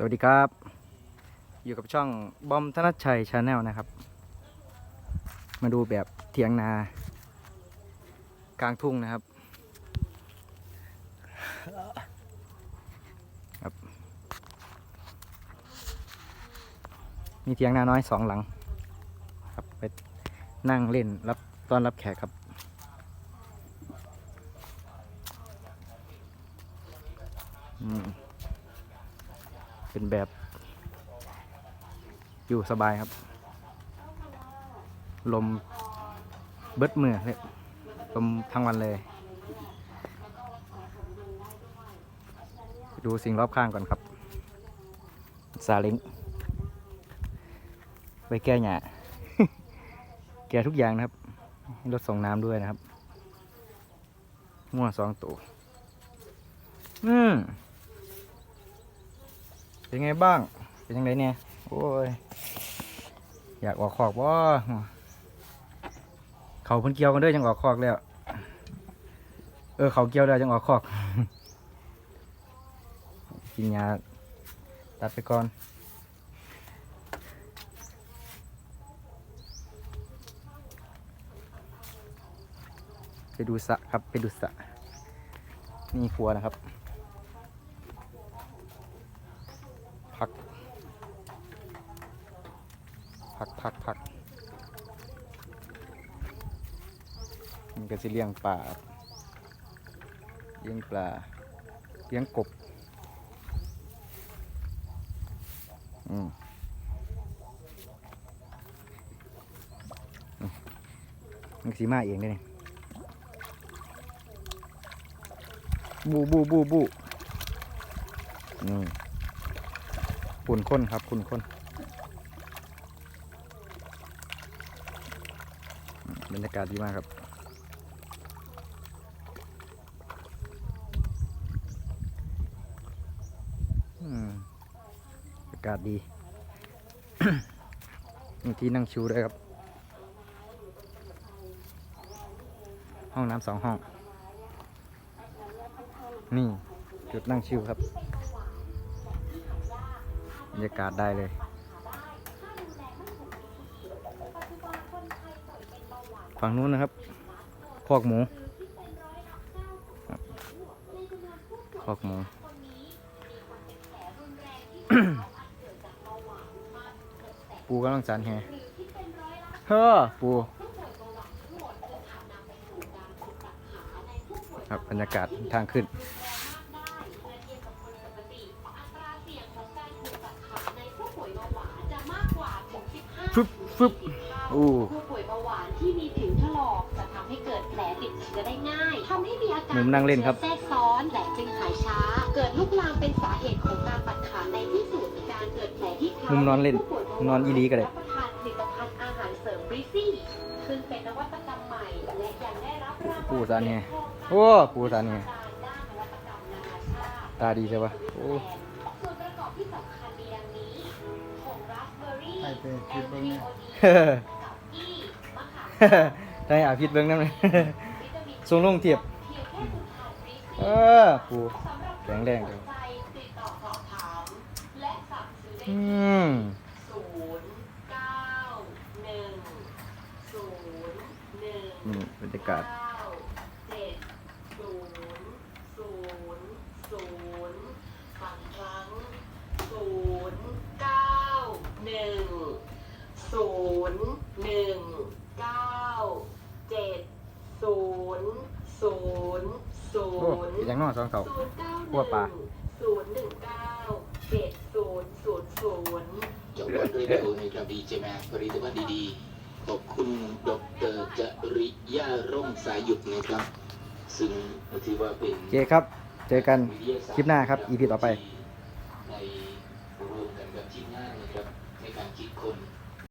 สวัสดีครับ อยู่กับช่องบอมธนชัยชาแนลนะครับ มาดูแบบเถียงนา กลางทุ่งนะครับครับ มีเถียงนาน้อยสองหลัง ครับไปนั่งเล่นรับต้อนรับแขกครับอืม เป็นแบบ อยู่สบายครับ ลมเบิดมือเลยลมทั้งวันเลย ดูสิ่งรอบข้างก่อนครับซาเล้งไปแก้หยาแก้ทุกอย่างนะครับ รถส่งน้ำด้วยนะครับ มั่วสองตัวอืม เป็นไงบ้าง เป็นยังไงเนี่ย โอ้ย อยากออกคอกบ่เขาเพิ่นเกี่ยวกันเด้อจังออกคอกแล้ว เออเขาเกี่ยวแล้วจังออกคอก กินยาตัดไปก่อนไปดูสระครับไปดูสระนี่ครัวนะครับ พัก พักพักพักมันก็จะเลี้ยงปลาเลี้ยงปลาเลี้ยงกบอืมมันสีมาเองได้นี่บูบูบูบูอืม ขุนข้นครับขุนข้นบรรยากาศดีมากครับอืมอากาศดีมีที่นั่งชิวด้วยครับ ห้องน้ำสองห้อง นี่ จุดนั่งชิวครับ รรยากาศได้เลยฝั่งนู้นนะครับ คอกหมูครับคอกหมูปูกำลังสันแฮเฮ้อปูครับบรรยากาศทางขึ้น ฟึบฟึบอู้ผู้ป่วยเบาหวานที่มีผิวถลอกจะทำให้เกิดแผลติดเชื้อได้ง่ายทำให้มีอาการมุมนั่งเล่นครับ แทรกซ้อนและจึงหายช้า เกิดลุกลามเป็นสาเหตุของการตัดขาในที่สุดการเกิดแผลที่เท้ามุมนอนเล่นผู้ป่วยเบาหวานอนอีหลีก็ได้ รับประทานผลิตภัณฑ์อาหารเสริมบริซี่ซึ่งเป็นนวัตกรรมใหม่และยังได้รับรางวัลปูซานเนี่ยโอ้ปูซานเนี่ยด้านนวัตกรรมนานาชาติตาดีใช่ปะโอ้ส่ สเบอร์รี่ให้ไปคิดเบิ่งเนี่ยเฮ้อกับอี้มะขามได้อาพิษเบิ้งนั่นเลยทรงลงเทียบ เออปูแข็งแรงจังอสอบถามและสั่งซื้อได้อืที่มนี่บรรยากาศครั้งนย์เก้าหนึ่งศูนย์หนึ่งเก้าเจ็ดศู นย์ศูนย์ศูโอ้นย์ยยังนอนสองเก่าศูนย์เก้าหคั่วปลานึ่งศูนย์หนึ่งเก้าเจ็ดศูนย์ศูนย์ศูนย์จังหวัดเรดิโอในกระบี่เจแมผลิตภัณฑ์ดีๆ ขอบคุณดอกเตอรจริยาร่มสายหยุดนะครับ ซึ่งถือว่าเป็นโอเคครับ เจอกัน คลิปหน้าครับ EP ต่อไป ในรวมกันกับทีมงานนะครับในการคิดคน